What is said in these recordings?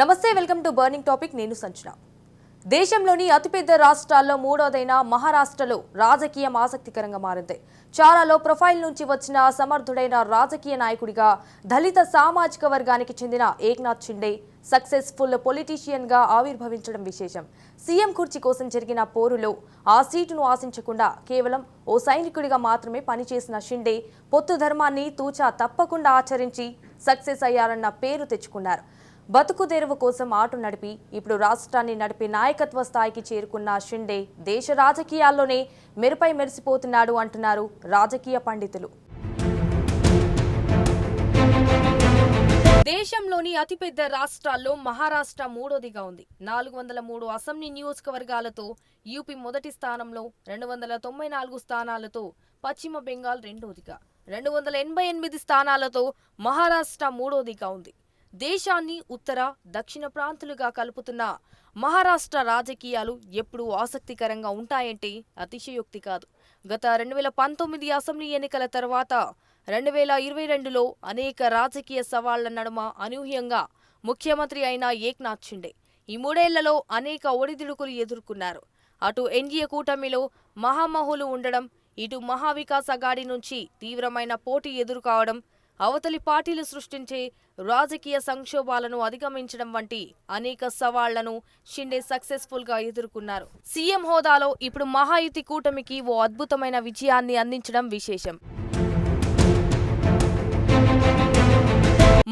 నమస్తే welcome to burning topic నేను సంచన. దేశంలోని అతిపెద్ద రాష్ట్రాల్లో మూడోదైన మహారాష్ట్రలో రాజకీయం ఆసక్తికరంగా మారింది. చారాలో ప్రొఫైల్ నుంచి వచ్చిన సమర్థుడైన రాజకీయ నాయకుడిగా దళిత సామాజిక వర్గానికి చెందిన ఏక్నాథ్ షిండే సక్సెస్ఫుల్ పొలిటీషియన్గా ఆవిర్భవించడం విశేషం. సీఎం కుర్చీ కోసం జరిగిన పోరులో ఆ సీటును ఆశించకుండా కేవలం ఓ సైనికుడిగా మాత్రమే పనిచేసిన షిండే పొత్తు ధర్మాన్ని తూచా తప్పకుండా ఆచరించి సక్సెస్ అయ్యారన్న పేరు తెచ్చుకున్నారు. బతుకుదెరువు కోసం ఆటు నడిపి ఇప్పుడు రాష్ట్రాన్ని నడిపే నాయకత్వ స్థాయికి చేరుకున్న షిండే దేశ రాజకీయాల్లోనే మెరుపై మెరిసిపోతున్నాడు అంటున్నారు రాజకీయ పండితులు. దేశంలోని అతిపెద్ద రాష్ట్రాల్లో మహారాష్ట్ర మూడోదిగా ఉంది. నాలుగు వందల మూడు అసెంబ్లీ నియోజకవర్గాలతో యూపీ మొదటి స్థానంలో రెండు వందల తొంభై నాలుగు స్థానాలతో పశ్చిమ బెంగాల్ రెండోదిగా రెండు వందల ఎనభై ఎనిమిది స్థానాలతో మహారాష్ట్ర మూడోదిగా ఉంది. దేశాన్ని ఉత్తర దక్షిణ ప్రాంతాలుగా కలుపుతున్న మహారాష్ట్ర రాజకీయాలు ఎప్పుడూ ఆసక్తికరంగా ఉంటాయంటే అతిశయోక్తి కాదు. గత రెండు వేల పంతొమ్మిది అసెంబ్లీ ఎన్నికల తర్వాత రెండు వేల ఇరవై రెండులో అనేక రాజకీయ సవాళ్ళ నడుమ అనూహ్యంగా ముఖ్యమంత్రి అయిన ఏక్నాథ్ షిండే ఈ మూడేళ్ళలో అనేక ఒడిదుడుకులు ఎదుర్కొన్నారు. అటు ఎన్డీఏ కూటమిలో మహామహులు ఉండడం ఇటు మహావికాస్ అగాడి నుంచి తీవ్రమైన పోటీ ఎదుర్కోవడం అవతలి పార్టీలు సృష్టించే రాజకీయ సంక్షోభాలను అధిగమించడం వంటి అనేక సవాళ్ళను షిండే సక్సెస్ఫుల్గా ఎదుర్కొన్నారు. సీఎం హోదాలో ఇప్పుడు మహాయుతి కూటమికి ఓ అద్భుతమైన విజయాన్ని అందించడం విశేషం.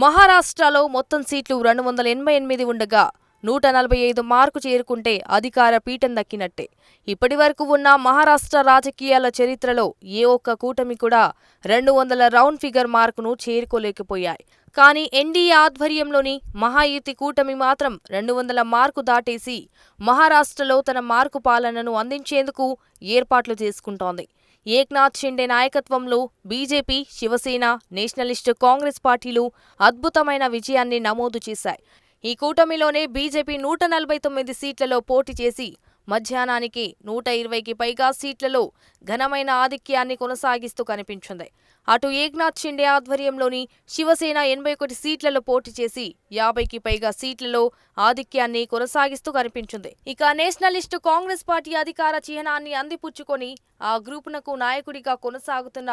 మహారాష్ట్రలో మొత్తం సీట్లు రెండు వందల ఎనభై ఎనిమిది ఉండగా నూట నలభై ఐదు మార్కు చేరుకుంటే అధికార పీఠం దక్కినట్టే. ఇప్పటి వరకు ఉన్న మహారాష్ట్ర రాజకీయాల చరిత్రలో ఏ ఒక్క కూటమి కూడా రెండు వందల రౌండ్ ఫిగర్ మార్కును చేరుకోలేకపోయాయి. కానీ ఎన్డీఏ ఆధ్వర్యంలోని మహాయుతి కూటమి మాత్రం రెండు వందల మార్కు దాటేసి మహారాష్ట్రలో తన మార్కు పాలనను అందించేందుకు ఏర్పాట్లు చేసుకుంటోంది. ఏక్నాథ్ షిండే నాయకత్వంలో బీజేపీ శివసేన నేషనలిస్టు కాంగ్రెస్ పార్టీలు అద్భుతమైన విజయాన్ని నమోదు చేశాయి. ఈ కూటమిలోనే బీజేపీ నూట నలభై తొమ్మిది సీట్లలో పోటీ చేసి మధ్యాహ్నానికి నూట ఇరవైకి పైగా సీట్లలో ఘనమైన ఆధిక్యాన్ని కొనసాగిస్తూ కనిపించింది. అటు ఏక్నాథ్ షిండే ఆధ్వర్యంలోని శివసేన ఎనభై ఒకటి సీట్లలో పోటీ చేసి యాభైకి పైగా సీట్లలో ఆధిక్యాన్ని కొనసాగిస్తూ కనిపించింది. ఇక నేషనలిస్టు కాంగ్రెస్ పార్టీ అధికార చిహ్నాన్ని అందిపుచ్చుకొని ఆ గ్రూపునకు నాయకుడిగా కొనసాగుతున్న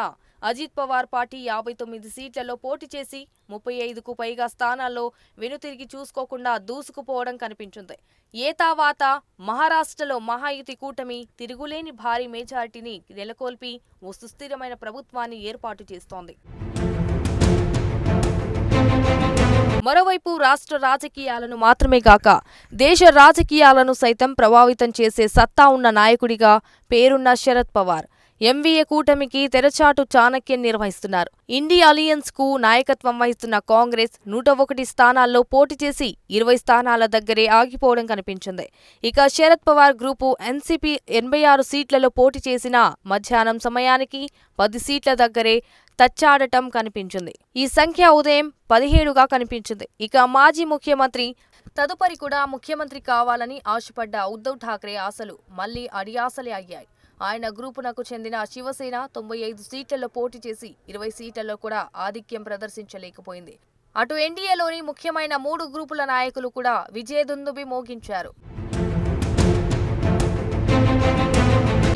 అజిత్ పవార్ పార్టీ యాభై తొమ్మిది సీట్లలో పోటీ చేసి ముప్పై ఐదుకు పైగా స్థానాల్లో వెనుతిరిగి చూసుకోకుండా దూసుకుపోవడం కనిపించింది. ఏ తావాత రాష్ట్రంలో మహాయుతి కూటమి తిరుగులేని భారీ మెజార్టీని నెలకొల్పి ఓ సుస్థిరమైన ప్రభుత్వాన్ని ఏర్పాటు చేస్తోంది. మరోవైపు రాష్ట్ర రాజకీయాలను మాత్రమే గాక దేశ రాజకీయాలను సైతం ప్రభావితం చేసే సత్తా ఉన్న నాయకుడిగా పేరున్న శరద్ పవార్. ఎంవీఏ కూటమికి తెరచాటు చాణక్యం నిర్వహిస్తున్నారు. ఇండియా అలియన్స్కు నాయకత్వం వహిస్తున్న కాంగ్రెస్ నూట ఒకటి స్థానాల్లో పోటీ చేసి ఇరవై స్థానాల దగ్గరే ఆగిపోవడం కనిపించింది. ఇక శరద్ పవార్ గ్రూపు ఎన్సీపీ ఎనభై ఆరు సీట్లలో పోటీ చేసిన మధ్యాహ్నం సమయానికి పది సీట్ల దగ్గరే తచ్చాడటం కనిపించింది. ఈ సంఖ్య ఉదయం పదిహేడుగా కనిపించింది. ఇక మాజీ ముఖ్యమంత్రి తదుపరి కూడా ముఖ్యమంత్రి కావాలని ఆశపడ్డ ఉద్ధవ్ ఠాక్రే ఆశలు మళ్ళీ అడియాసలే అయ్యాయి. ఆయన గ్రూపునకు చెందిన శివసేన తొంభై ఐదు సీట్లలో పోటీ చేసి ఇరవై సీట్లలో కూడా ఆధిక్యం ప్రదర్శించలేకపోయింది. అటు ఎన్డీఏలోని ముఖ్యమైన మూడు గ్రూపుల నాయకులు కూడా విజయదుందుబి మోగించారు.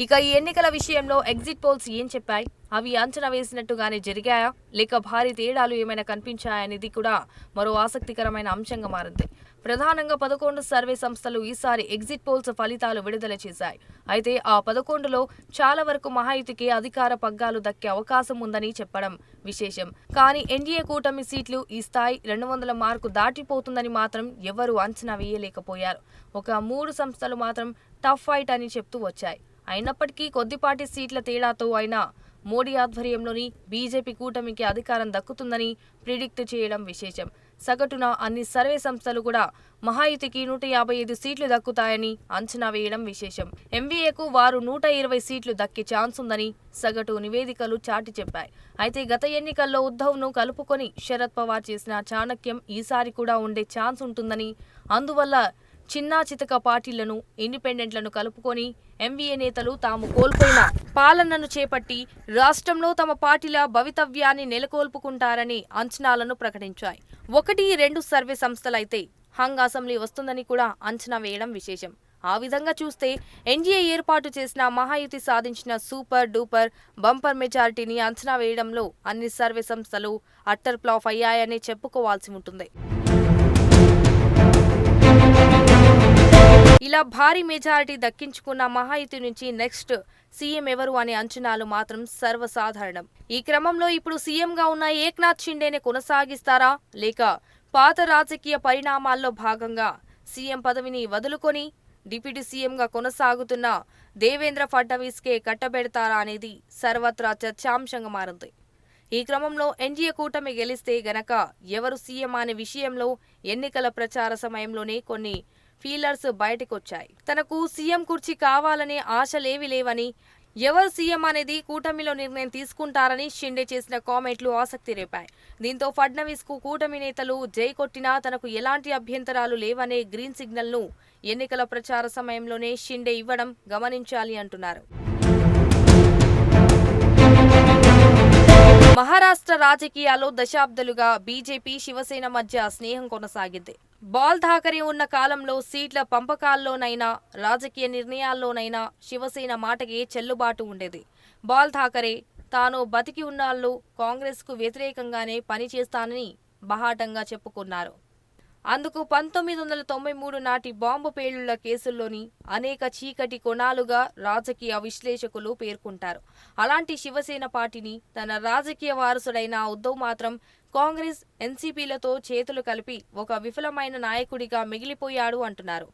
ఇక ఈ ఎన్నికల విషయంలో ఎగ్జిట్ పోల్స్ ఏం చెప్పాయి? అవి అంచనా వేసినట్టుగానే జరిగాయా? లేక భారీ తేడాలు ఏమైనా కనిపించాయనేది కూడా మరో ఆసక్తికరమైన అంశంగా మారింది. ప్రధానంగా పదకొండు సర్వే సంస్థలు ఈసారి ఎగ్జిట్ పోల్స్ ఫలితాలు విడుదల చేశాయి. అయితే ఆ పదకొండులో చాలా వరకు మహాయుతికి అధికార పగ్గాలు దక్కే అవకాశం ఉందని చెప్పడం విశేషం. కానీ ఎన్డీఏ కూటమి సీట్లు ఈ స్థాయి రెండు వందల మార్కు దాటిపోతుందని మాత్రం ఎవరూ అంచనా వేయలేకపోయారు. ఒక మూడు సంస్థలు మాత్రం టఫ్ ఫైట్ అని చెప్తూ వచ్చాయి. అయినప్పటికీ కొద్దిపాటి సీట్ల తేడాతో అయినా మోడీ ఆధ్వర్యంలోని బీజేపీ కూటమికి అధికారం దక్కుతుందని ప్రిడిక్ట్ చేయడం విశేషం. సగటున అన్ని సర్వే సంస్థలు కూడా మహాయుతికి నూట యాభై ఐదు సీట్లు దక్కుతాయని అంచనా వేయడం విశేషం. ఎంవీఏకు వారు నూట ఇరవై సీట్లు దక్కే ఛాన్స్ ఉందని సగటు నివేదికలు చాటి చెప్పాయి. అయితే గత ఎన్నికల్లో ఉద్ధవ్ను కలుపుకొని శరద్ పవార్ చేసిన చాణక్యం ఈసారి కూడా ఉండే ఛాన్స్ ఉంటుందని అందువల్ల చిన్నా చితక పార్టీలను ఇండిపెండెంట్లను కలుపుకొని ఎంవీఏ నేతలు తాము కోల్పోయిన పాలనను చేపట్టి రాష్ట్రంలో తమ పార్టీల భవితవ్యాన్ని నెలకొల్పుకుంటారని అంచనాలను ప్రకటించాయి. ఒకటి రెండు సర్వే సంస్థలైతే హంగ్ అసెంబ్లీ వస్తుందని కూడా అంచనా వేయడం విశేషం. ఆ విధంగా చూస్తే ఎన్డీఏ ఏర్పాటు చేసిన మహాయుతి సాధించిన సూపర్ డూపర్ బంపర్ మెజారిటీని అంచనా వేయడంలో అన్ని సర్వే సంస్థలు అట్టర్ ప్లాఫ్ అయ్యాయని చెప్పుకోవాల్సి ఉంటుంది. ఇలా భారీ మెజారిటీ దక్కించుకున్న మహాయుతి నుంచి నెక్స్ట్ సీఎం ఎవరు అనే అంచనాలు మాత్రం సర్వసాధారణం. ఈ క్రమంలో ఇప్పుడు సీఎంగా ఉన్న ఏక్నాథ్ షిండేనే కొనసాగిస్తారా? లేక పాత రాజకీయ పరిణామాల్లో భాగంగా సీఎం పదవిని వదులుకొని డిప్యూటీ సీఎంగా కొనసాగుతున్న దేవేంద్ర ఫడ్నవీస్కే కట్టబెడతారా అనేది సర్వత్రా చర్చాంశంగా మారింది. ఈ క్రమంలో ఎన్డీఏ కూటమి గెలిస్తే గనక ఎవరు సీఎం అనే విషయంలో ఎన్నికల ప్రచార సమయంలోనే కొన్ని ఫీలర్స్ బయటకొచ్చాయి. తనకు సీఎం కుర్చీ కావాలనే ఆశలేవి లేవని ఎవరు సీఎం అనేది కూటమిలో నిర్ణయం తీసుకుంటారని షిండే చేసిన కామెంట్లు ఆసక్తి రేపాయి. దీంతో ఫడ్నవీస్కు కూటమి నేతలు జై కొట్టినా తనకు ఎలాంటి అభ్యంతరాలు లేవనే గ్రీన్ సిగ్నల్ను ఎన్నికల ప్రచార సమయంలోనే షిండే ఇవ్వడం గమనించాలి అంటున్నారు. మహారాష్ట్ర రాజకీయాల్లో దశాబ్దాలుగా బీజేపీ శివసేన మధ్య స్నేహం కొనసాగింది. బాల్ ఠాకరే ఉన్న కాలంలో సీట్ల పంపకాల్లోనైనా రాజకీయ నిర్ణయాల్లోనైనా శివసేన మాటకి చెల్లుబాటు ఉండేది. బాల్ ఠాకరే తాను బతికి ఉన్నాళ్ళు కాంగ్రెస్కు వ్యతిరేకంగానే పనిచేస్తానని బహాటంగా చెప్పుకున్నారు. అందుకు పంతొమ్మిది వందల తొంభై మూడు నాటి బాంబు పేలుళ్ళ కేసుల్లోని అనేక చీకటి కొణాలుగా రాజకీయ విశ్లేషకులు పేర్కొంటారు. అలాంటి శివసేన పార్టీని తన రాజకీయ వారసుడైన ఉద్ధవ్ మాత్రం కాంగ్రెస్ ఎన్సీపీలతో చేతులు కలిపి ఒక విఫలమైన నాయకుడిగా మిగిలిపోయాడు అంటున్నారు.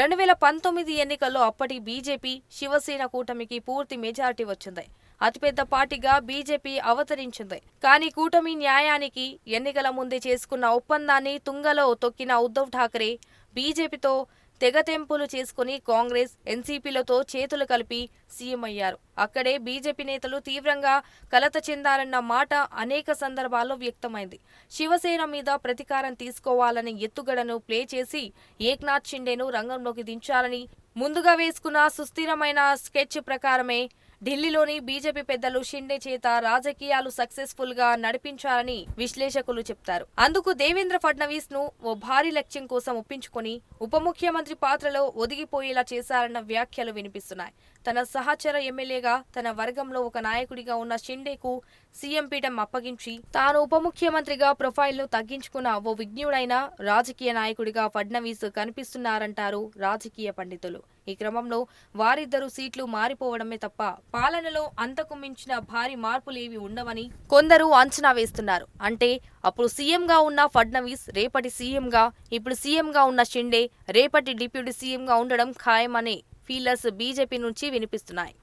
రెండు వేల పంతొమ్మిది ఎన్నికల్లో అప్పటి బీజేపీ శివసేన కూటమికి పూర్తి మెజారిటీ వచ్చింది. అతిపెద్ద పార్టీగా బీజేపీ అవతరించింది. కానీ కూటమి న్యాయానికి ఎన్నికల ముందే చేసుకున్న ఒప్పందాన్ని తుంగలో తొక్కిన ఉద్ధవ్ ఠాకరే బీజేపీతో తెగతెంపులు చేసుకుని కాంగ్రెస్ ఎన్సీపీలతో చేతులు కలిపి సీఎం అయ్యారు. అక్కడే బీజేపీ నేతలు తీవ్రంగా కలత చెందారన్న మాట అనేక సందర్భాల్లో వ్యక్తమైంది. శివసేన మీద ప్రతీకారం తీసుకోవాలనే ఎత్తుగడను ప్లే చేసి ఏక్నాథ్ షిండేను రంగంలోకి దించాలని ముందుగా వేసుకున్న సుస్థిరమైన స్కెచ్ ప్రకారమే ఢిల్లీలోని బీజేపీ పెద్దలు షిండే చేత రాజకీయాలు సక్సెస్ఫుల్గా నడిపించాలని విశ్లేషకులు చెప్తారు. అందుకు దేవేంద్ర ఫడ్నవీస్ను ఓ భారీ లక్ష్యం కోసం ఒప్పించుకొని ఉప ముఖ్యమంత్రి పాత్రలో ఒదిగిపోయేలా చేశారన్న వ్యాఖ్యలు వినిపిస్తున్నాయి. తన సహచర ఎమ్మెల్యేగా తన వర్గంలో ఒక నాయకుడిగా ఉన్న షిండేకు సీఎం పీఠం అప్పగించి తాను ఉప ముఖ్యమంత్రిగా ప్రొఫైల్ను తగ్గించుకున్న ఓ విజ్ఞుడైన రాజకీయ నాయకుడిగా ఫడ్నవీస్ కనిపిస్తున్నారంటారు రాజకీయ పండితులు. ఈ క్రమంలో వారిద్దరు సీట్లు మారిపోవడమే తప్ప పాలనలో అంతకు మించిన భారీ మార్పులేవి ఉండవని కొందరు అంచనా వేస్తున్నారు. అంటే అప్పుడు సీఎంగా ఉన్న ఫడ్నవీస్ రేపటి సీఎంగా ఇప్పుడు సీఎంగా ఉన్న షిండే రేపటి డిప్యూటీ సీఎంగా ఉండడం ఖాయమనే ఫీలర్స్ బీజేపీ నుంచి వినిపిస్తున్నాయి.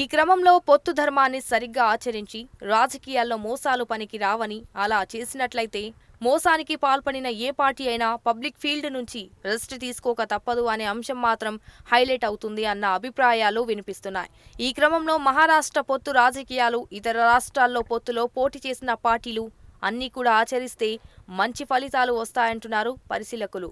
ఈ క్రమంలో పొత్తు ధర్మాన్ని సరిగ్గా ఆచరించి రాజకీయాల్లో మోసాలు పనికి రావని అలా చేసినట్లయితే మోసానికి పాల్పడిన ఏ పార్టీ అయినా పబ్లిక్ ఫీల్డ్ నుంచి రెస్ట్ తీసుకోక తప్పదు అనే అంశం మాత్రం హైలైట్ అవుతుంది అన్న అభిప్రాయాలు వినిపిస్తున్నాయి. ఈ క్రమంలో మహారాష్ట్ర పొత్తు రాజకీయాలు ఇతర రాష్ట్రాల్లో పొత్తులో పోటీ చేసిన పార్టీలు అన్నీ కూడా ఆచరిస్తే మంచి ఫలితాలు వస్తాయంటున్నారు పరిశీలకులు.